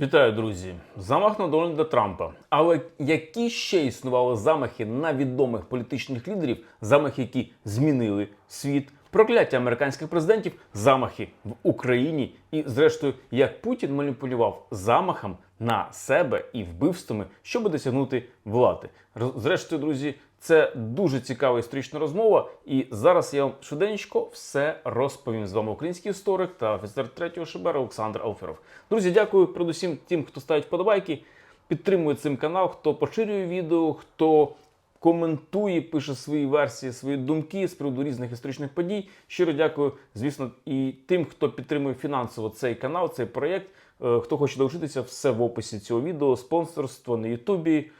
Вітаю, друзі! Замах на Дональда Трампа. Але які ще існували замахи на відомих політичних лідерів, замахи, які змінили світ, прокляття американських президентів, замахи в Україні, і, зрештою, як Путін маніпулював замахом на себе і вбивствами, щоб досягнути влади. Зрештою, друзі, це дуже цікава історична розмова, і зараз я вам швиденько все розповім. З вами український історик та офіцер третього ШБР Олександр Алферов. Друзі, дякую передусім тим, хто ставить вподобайки, підтримує цим канал, хто поширює відео, хто коментує, пише свої версії, свої думки з приводу різних історичних подій. Щиро дякую, звісно, і тим, хто підтримує фінансово цей канал, цей проєкт. Е, Хто хоче долучитися, все в описі цього відео, спонсорство на Ютубі,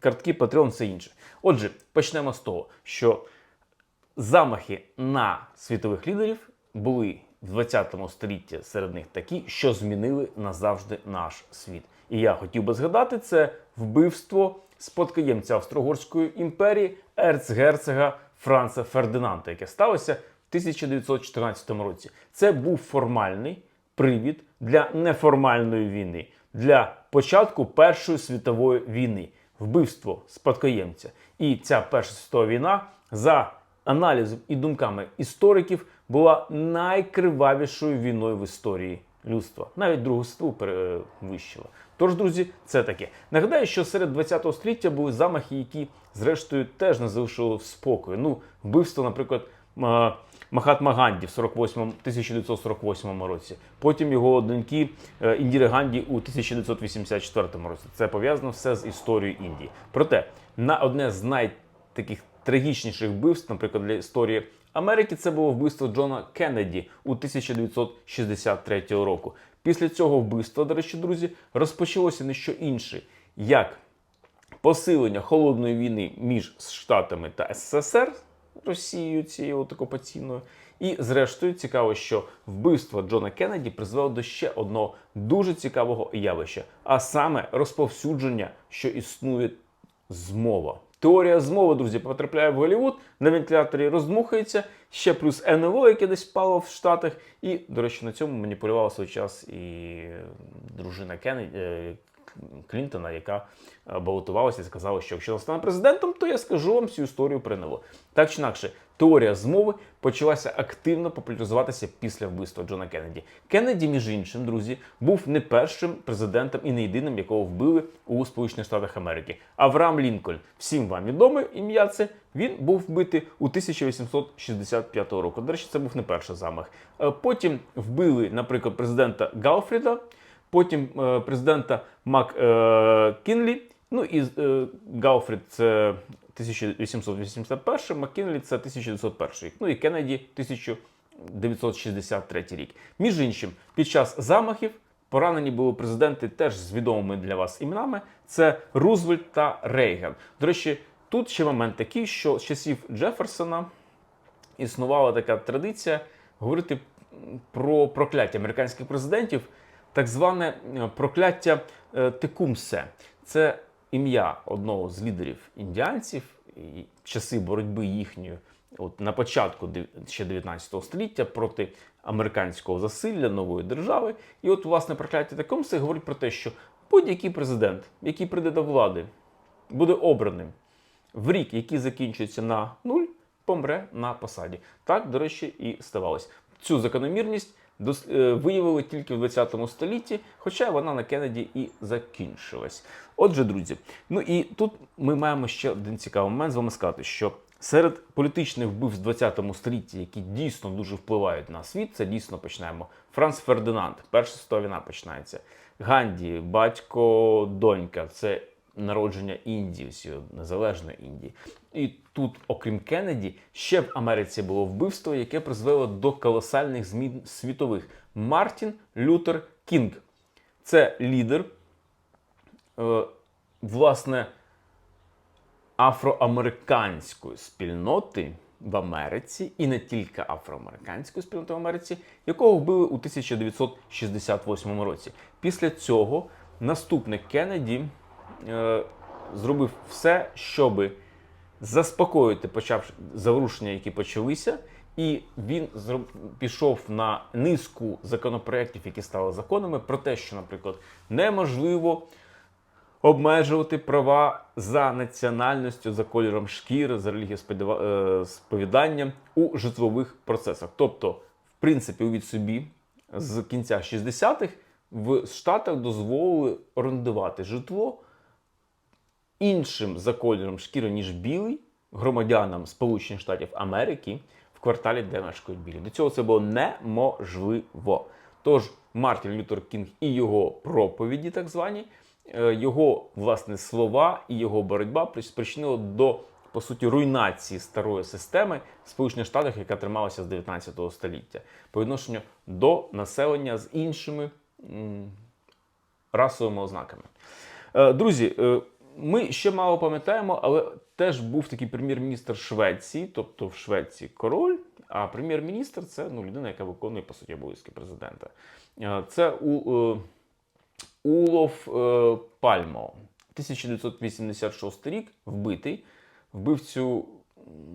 картки, Patreon, все інше. Отже, почнемо з того, що замахи на світових лідерів були в 20 столітті серед них такі, що змінили назавжди наш світ. І я хотів би згадати це вбивство спадкоємця Австро-Угорської імперії ерцгерцога Франца Фердинанда, яке сталося в 1914 році. Це був формальний привід для неформальної війни, для початку Першої світової війни, вбивство спадкоємця. І ця Перша світова війна за аналізом і думками істориків була найкривавішою війною в історії людства. Навіть Другу світову перевищила. Тож, друзі, це таке. Нагадаю, що серед 20 століття були замахи, які, зрештою, теж не залишили в спокою. Ну, вбивство, наприклад, Махатма Ганді в 48, 1948 році. Потім його доньки е, Індіри Ганді у 1984 році. Це пов'язано все з історією Індії. Проте на одне з найтаких трагічніших вбивств, наприклад, для історії Америки, це було вбивство Джона Кеннеді у 1963 року. Після цього вбивства, до речі, друзі, розпочалося не що інше, як посилення холодної війни між Штатами та СССР, Росією цією от окупаційною. І, зрештою, цікаво, що вбивство Джона Кеннеді призвело до ще одного дуже цікавого явища, а саме розповсюдження, що існує змова. Теорія змови, друзі, потрапляє в Голлівуд, на вентиляторі роздмухається, ще плюс НЛО, яке десь впало в Штатах. І, до речі, на цьому маніпулювала свій час і дружина Кеннеді, е, Клінтона, яка е, балотувалася і сказала, що якщо я стану президентом, то я скажу вам всю історію про НЛО. Так чи інакше, теорія змови почалася активно популяризуватися після вбивства Джона Кеннеді. Кеннеді, між іншим, друзі, був не першим президентом і не єдиним, якого вбили у Сполучених Штатах Америки. Авраам Лінкольн, всім вам відоме ім'я це. Він був вбитий у 1865 року. До речі, це був не перший замах. Е, Потім вбили, наприклад, президента Галфріда, потім е, президента Мак е, Кінлі. Ну і е, Галфрід це 1881, Маккінлі це 1901 рік. Ну і Кеннеді 1963 рік. Між іншим, під час замахів поранені були президенти теж з відомими для вас іменами: це Рузвельт та Рейган. До речі, тут ще момент такий, що з часів Джеферсона існувала така традиція говорити про прокляття американських президентів, так зване е, прокляття е, Текумсе. Це ім'я одного з лідерів індіанців і часи боротьби їхньої. От на початку ще 19 століття проти американського засилля нової держави. І от, власне, прокляття Текумсе говорить про те, що будь-який президент, який прийде до влади, буде обраним в рік, який закінчується на нуль, помре на посаді. Так, до речі, і ставалось. Цю закономірність виявили тільки в 20 столітті, хоча вона на Кеннеді і закінчилась. Отже, друзі, ну і тут ми маємо ще один цікавий момент з вами сказати, що серед політичних вбивств в 20 столітті, які дійсно дуже впливають на світ, це дійсно починаємо. Франц Фердинанд, Перша світова війна починається. Ганді, батько, донька, це народження Індії, незалежної Індії. І тут, окрім Кеннеді, ще в Америці було вбивство, яке призвело до колосальних змін світових. Мартін Лютер Кінг. Це лідер, е, власне, афроамериканської спільноти в Америці, і не тільки афроамериканської спільноти в Америці, якого вбили у 1968 році. Після цього наступник Кеннеді зробив все, щоб заспокоїти почав заворушення, які почалися, І він пішов на низку законопроєктів, які стали законами, про те, що, наприклад, неможливо обмежувати права за національністю, за кольором шкіри, за релігієсповіданням у житлових процесах. Тобто, в принципі, увіть собі, з кінця 60-х в Штатах дозволили орендувати житло іншим за кольором шкіри, ніж білий, громадянам Сполучених Штатів Америки в кварталі, де мешкають білі. До цього це було неможливо. Тож Мартін Лютер Кінг і його проповіді, так звані, е, його власне слова і його боротьба при- спричинило до по суті руйнації старої системи в Сполучених Штатах, яка трималася з 19 століття, по відношенню до населення з іншими м, расовими ознаками. Е, Друзі, е, ми ще мало пам'ятаємо, але теж був такий прем'єр-міністр Швеції, тобто в Швеції король, а прем'єр-міністр це ну, людина, яка виконує по суті обов'язки президента. Е, Це у, е, Улов е, Пальмо, 1986 рік, вбитий. Вбивцю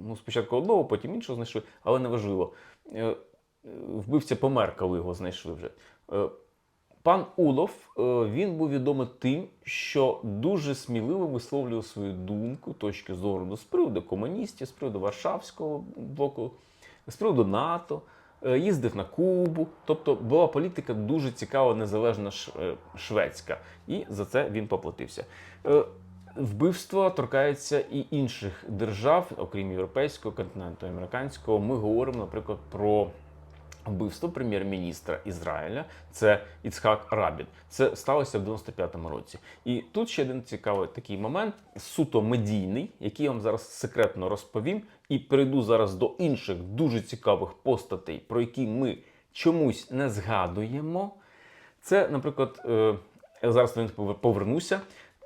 ну, спочатку одного, потім іншого знайшли, але неважливо. Е, е, Вбивця помер, коли його знайшли вже. Е, Пан Улов е, він був відомий тим, що дуже сміливо висловлював свою думку, точки зору з приводу комуністів, з приводу Варшавського блоку, з приводу НАТО, е, їздив на Кубу. Тобто була політика дуже цікава, незалежна е, шведська, і за це він поплатився. Вбивства торкаються і інших держав, окрім європейського континенту, американського. Ми говоримо, наприклад, про вбивство прем'єр-міністра Ізраїля. Це Іцхак Рабін. Це сталося в 95-му році. І тут ще один цікавий такий момент, суто медійний, який я вам зараз секретно розповім, і перейду зараз до інших дуже цікавих постатей, про які ми чомусь не згадуємо. Це, наприклад, е, я зараз повернуся.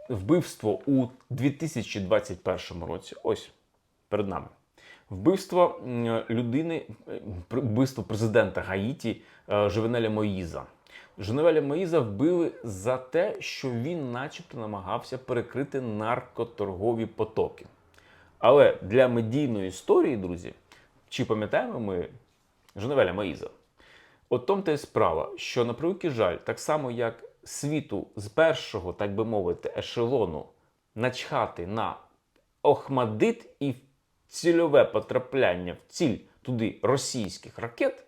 Вбивство у 2021 році. Ось перед нами. Вбивство людини, е, вбивство президента Гаїті е, Живенеля Моїза. Живенеля Моїза вбили за те, що він, начебто, намагався перекрити наркоторгові потоки. Але для медійної історії, друзі, чи пам'ятаємо ми Женевеля Моїза? От том та й справа, що на превеликий жаль, так само як світу з першого, так би мовити, ешелону начхати на Охмадит і цільове потрапляння в ціль туди російських ракет,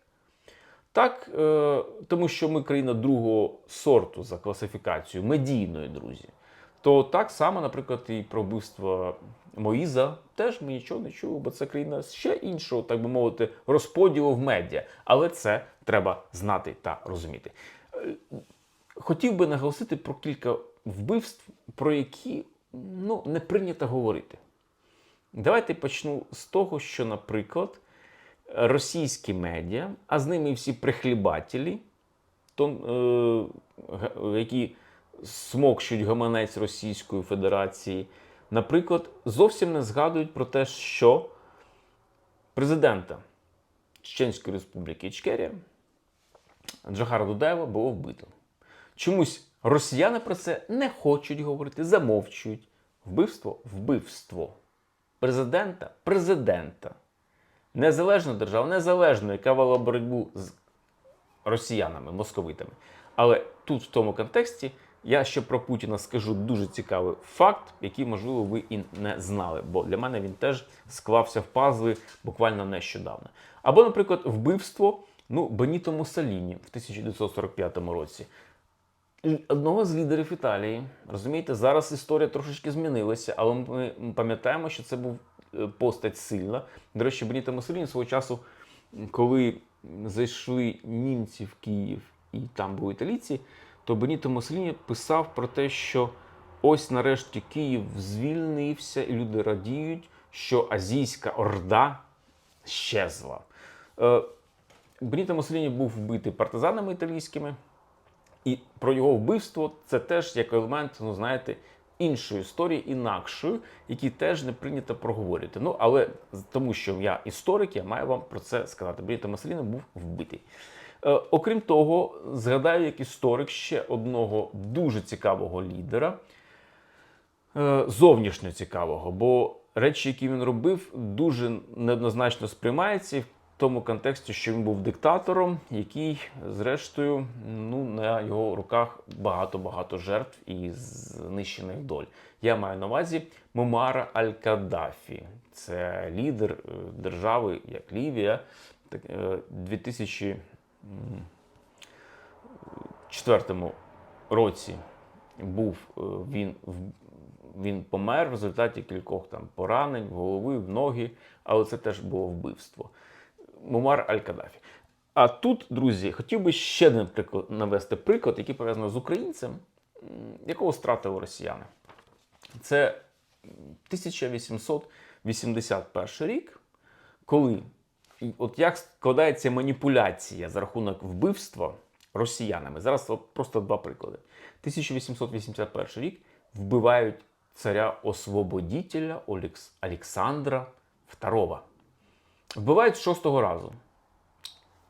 так, е, тому що ми країна другого сорту за класифікацією, медійної, друзі. То так само, наприклад, і про вбивство Моїза теж ми нічого не чули, бо це країна ще іншого, так би мовити, розподілу в медіа. Але це треба знати та розуміти. Е, Хотів би наголосити про кілька вбивств, про які ну, не прийнято говорити. Давайте почну з того, що, наприклад, російські медіа, а з ними всі прихлібателі, то, е, які смокчуть гаманець Російської Федерації, наприклад, зовсім не згадують про те, що президента Чеченської Республіки Ічкерія Джахара Дудева було вбито. Чомусь росіяни про це не хочуть говорити, замовчують. Вбивство вбивство. Президента президента. Незалежна держава, незалежно, яка вела боротьбу з росіянами, московитами. Але тут, в тому контексті, я ще про Путіна скажу дуже цікавий факт, який, можливо, ви і не знали, бо для мене він теж склався в пазли буквально нещодавно. Або, наприклад, вбивство ну, Беніто Муссоліні в 1945 році. І одного з лідерів Італії. Розумієте, зараз історія трошечки змінилася, але ми пам'ятаємо, що це був е, постать сильна. До речі, Беніто Муссоліні свого часу, коли зайшли німці в Київ і там були італійці, то Беніто Муссоліні писав про те, що ось нарешті Київ звільнився, і люди радіють, що Азійська Орда щезла. Е, Беніто Муссоліні був вбитий партизанами італійськими. І про його вбивство це теж як елемент, ну знаєте, іншої історії, інакшої, які теж не прийнято проговорити. Ну, але тому, що я історик, я маю вам про це сказати. Беніто Муссоліні був вбитий. Е, окрім того, згадаю як історик ще одного дуже цікавого лідера, е, зовнішньо цікавого, бо речі, які він робив, дуже неоднозначно сприймаються. І тому контексті, що він був диктатором, який, зрештою, ну, на його руках багато-багато жертв і знищених доль. Я маю на увазі Мумара Аль-Каддафі. Це лідер е, держави, як Лівія, так, е, 2004 році був е, він він помер в результаті кількох там поранень голови, в ноги, але це теж було вбивство. Мумар Аль-Каддафі. А тут, друзі, хотів би ще один приклад навести приклад, який пов'язаний з українцем, якого стратили росіяни. Це 1881 рік, коли от як складається маніпуляція за рахунок вбивства росіянами. Зараз просто два приклади. 1881 рік вбивають царя освободітеля Олекс- Олександра II. Вбивають шостого разу.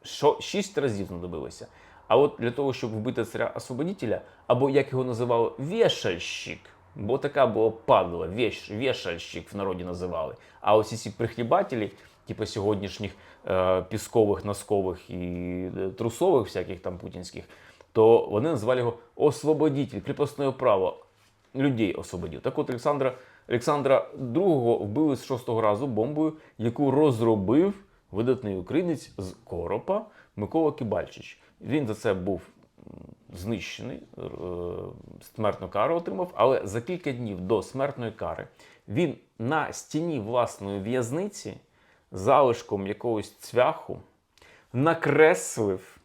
Що, шість разів знадобилося. А от для того, щоб вбити царя освободителя, або як його називали, вішальщик, бо така була падла, веш, вішальщик в народі називали. А ось ці прихлібателі, типу сьогоднішніх е, піскових, носкових і е, трусових, всяких там путінських, то вони називали його освободитель, кріпосне право людей освободив. Так от Олександра, Олександра II вбили з шостого разу бомбою, яку розробив видатний українець з Коропа Микола Кибальчич. Він за це був знищений, е, смертну кару отримав, але за кілька днів до смертної кари він на стіні власної в'язниці залишком якогось цвяху накреслив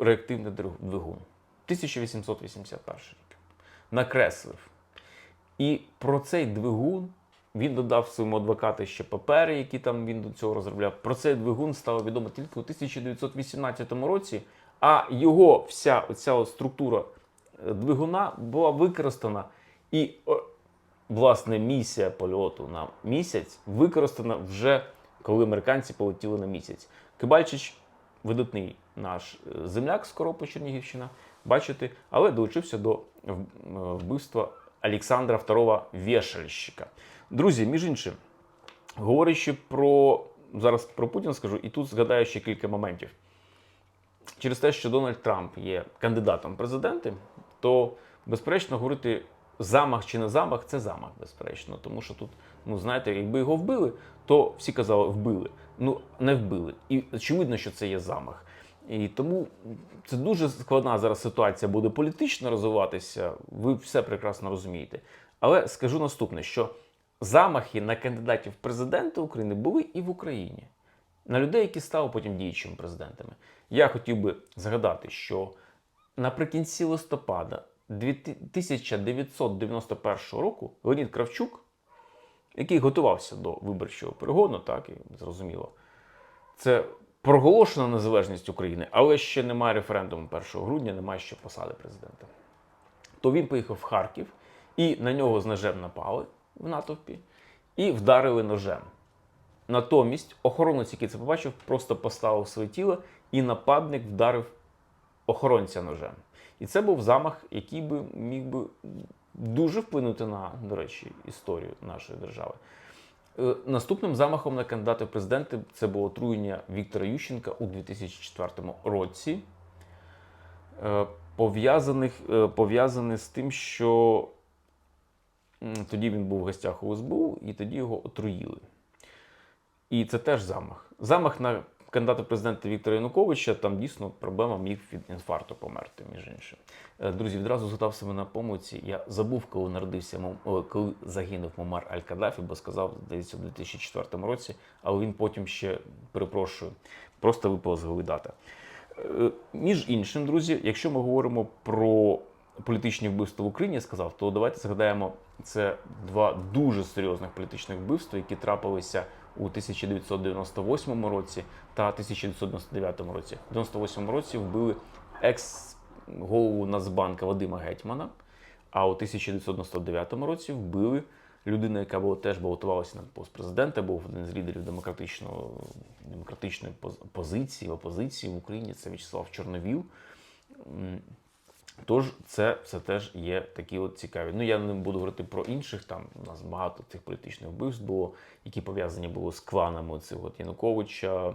реактивний двигун. 1881 рік. Накреслив. І про цей двигун він додав своєму адвокату ще папери, які там він до цього розробляв. Про цей двигун стало відомо тільки у 1918 році, а його вся оця структура е, двигуна була використана. І власне місія польоту на місяць використана вже коли американці полетіли на місяць. Кибальчич видатний наш е, земляк з Коропа Чернігівщина, бачите, але долучився до вбивства Олександра II Вешальщика. Друзі, між іншим, говорячи про зараз про Путіна скажу, і тут згадаю ще кілька моментів. Через те, що Дональд Трамп є кандидатом в президенти, то безперечно говорити замах чи не замах це замах, безперечно. Тому що тут, ну знаєте, якби його вбили, то всі казали, вбили. Ну не вбили. І очевидно, що це є замах. І тому це дуже складна зараз ситуація буде політично розвиватися. Ви все прекрасно розумієте. Але скажу наступне: що замахи на кандидатів в президенти України були і в Україні на людей, які стали потім діючими президентами. Я хотів би згадати, що наприкінці листопада 1991 року Леонід Кравчук, який готувався до виборчого перегону, так і зрозуміло, це проголошена незалежність України, але ще немає референдуму 1 грудня, немає ще посади президента. То він поїхав в Харків, і на нього з ножем напали в натовпі і вдарили ножем. Натомість охоронець, який це побачив, просто поставив своє тіло, і нападник вдарив охоронця ножем. І це був замах, який би міг би дуже вплинути на, до речі, історію нашої держави. Е, Наступним замахом на кандидата в президенти це було отруєння Віктора Ющенка у 2004 році, е, пов'язане з тим, що тоді він був в гостях у СБУ, і тоді його отруїли. І це теж замах. Замах на кандидата в президенти Віктора Януковича, там дійсно проблема міг від інфаркту померти, між іншим. Е, Друзі, відразу згадав себе на помилці. Я забув, коли народився Мом- коли загинув Мумар Аль-Каддафі, бо сказав, здається, в 2004 році, але він потім ще перепрошую, просто випала з голови дата. Е, Між іншим, друзі, якщо ми говоримо про політичні вбивства в Україні, я сказав, то давайте згадаємо це два дуже серйозних політичних вбивства, які трапилися у 1998 році та 1999 році. У 1998 році вбили екс-голову Нацбанка Вадима Гетьмана, а у 1999 році вбили людину, яка була, теж балотувалася на пост президента, був один з лідерів демократичної поз- позиції, опозиції в Україні. Це В'ячеслав Чорновіл. Тож це все теж є такі от цікаві. Ну я не буду говорити про інших. Там у нас багато цих політичних вбивств було, які пов'язані були з кланами цього Януковича.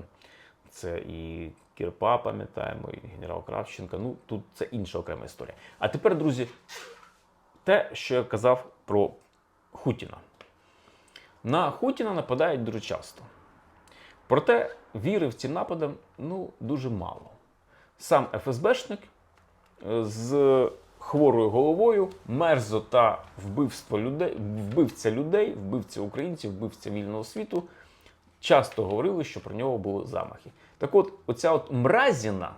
Це і Кірпа, пам'ятаємо, і генерал Кравченка. Ну тут це інша окрема історія. А тепер, друзі, те, що я казав про Хутіна. На Хутіна нападають дуже часто. Проте віри в ці напади ну, дуже мало. Сам ФСБшник з хворою головою, мерзота вбивство людей, вбивця людей, вбивця українців, вбивця вільного світу, часто говорили, що про нього були замахи. Так от, оця от мразіна,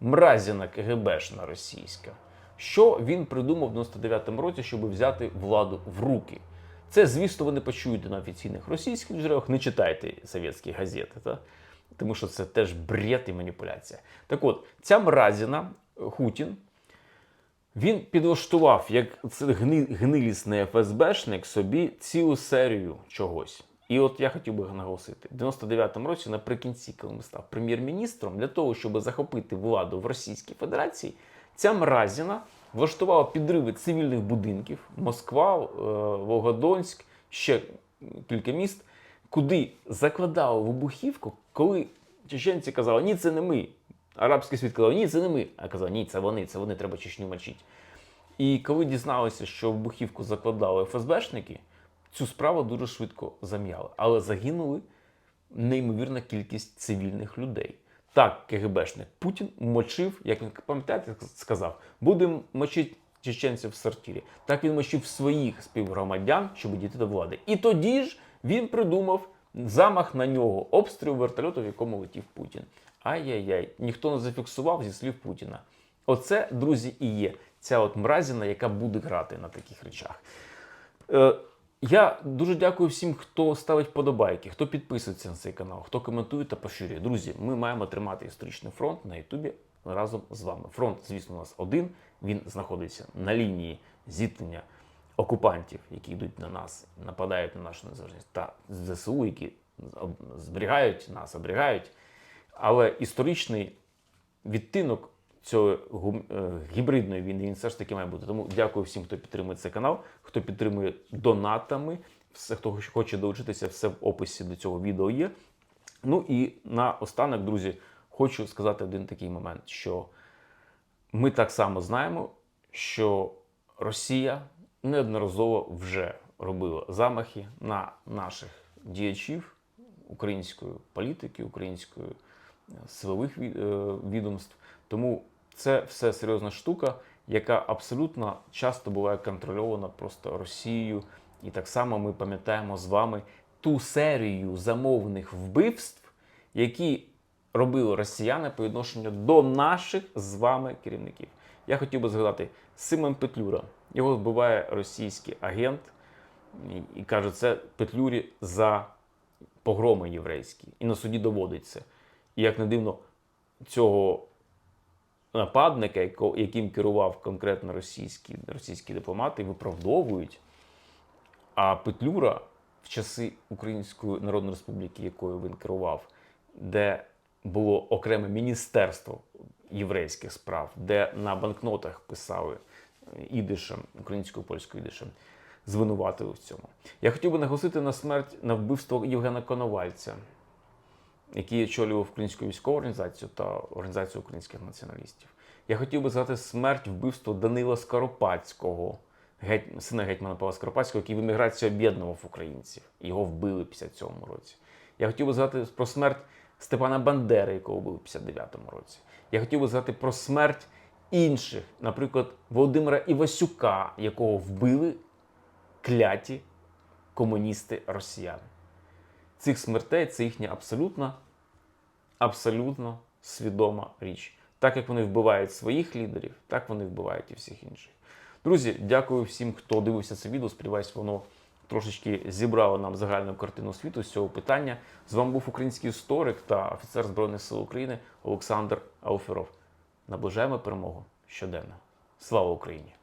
мразіна КГБшна російська, що він придумав в 99-му році, щоб взяти владу в руки. Це, звісно, ви не почуєте на офіційних російських джерелах, не читайте совєтські газети, та? тому що це теж бред і маніпуляція. Так от, ця мразіна, Хутін, він підлаштував, як гнилісний ФСБшник, собі цілу серію чогось. І от я хотів би наголосити: в 99-му році, наприкінці, коли він став прем'єр-міністром, для того, щоб захопити владу в Російській Федерації, ця мразіна влаштувала підриви цивільних будинків Москва, е, Волгодонськ, ще кілька міст, куди закладали вибухівку, коли чеченці казали, ні, це не ми. Арабський світ казав, ні, це не ми. А казав, ні, це вони, це вони, треба Чечню мочити. І коли дізналися, що вибухівку закладали ФСБшники, цю справу дуже швидко зам'яли. Але загинули неймовірна кількість цивільних людей. Так, КГБшник Путін мочив, як він пам'ятаєте, сказав, будемо мочити чеченців в сортирі. Так він мочив своїх співгромадян, щоб дійти до влади. І тоді ж він придумав замах на нього, обстріл вертольоту, в якому летів Путін. Ай-яй-яй, ніхто не зафіксував зі слів Путіна. Оце, друзі, і є ця от мразіна, яка буде грати на таких речах. Е, я дуже дякую всім, хто ставить подобайки, хто підписується на цей канал, хто коментує та поширює. Друзі, ми маємо тримати історичний фронт на Ютубі разом з вами. Фронт, звісно, у нас один. Він знаходиться на лінії зіткнення окупантів, які йдуть на нас, нападають на нашу незалежність, та ЗСУ, які зберігають нас, оберігають. Але історичний відтинок гум- е, гібридної війни він все ж таки має бути. Тому дякую всім, хто підтримує цей канал, хто підтримує донатами. Все, хто хоче долучитися, все в описі до цього відео є. Ну і на останок, друзі, хочу сказати один такий момент, що ми так само знаємо, що Росія неодноразово вже робила замахи на наших діячів української політики, української силових е, відомств. Тому це все серйозна штука, яка абсолютно часто буває контрольована просто Росією. І так само ми пам'ятаємо з вами ту серію замовних вбивств, які робили росіяни по відношенню до наших з вами керівників. Я хотів би згадати Симон Петлюра. Його вбиває російський агент і каже, це Петлюрі за погроми єврейські. І на суді доводиться. І як не дивно, цього нападника, яким керував конкретно російські, російські дипломати, виправдовують. А Петлюра в часи Української Народної Республіки, якою він керував, де було окреме міністерство єврейських справ, де на банкнотах писали е, ідишем, українською польською ідишем, звинуватили в цьому. Я хотів би наголосити на смерть на вбивство Євгена Коновальця, який очолював українську військову організацію та організацію українських націоналістів. Я хотів би згадати смерть вбивство Данила Скоропадського, геть, сина гетьмана Павла Скоропадського, який в еміграції об'єднував українців. Його вбили в 57-му році. Я хотів би згадати про смерть Степана Бандери, якого вбили в 59-му році. Я хотів би згадати про смерть інших, наприклад, Володимира Івасюка, якого вбили кляті комуністи росіяни. Цих смертей це їхня абсолютно, абсолютно свідома річ. Так як вони вбивають своїх лідерів, так вони вбивають і всіх інших. Друзі, дякую всім, хто дивився це відео. Сподіваюсь, воно трошечки зібрало нам загальну картину світу з цього питання. З вами був український історик та офіцер Збройних сил України Олександр Ауферов. Наближаємо перемогу щоденно. Слава Україні!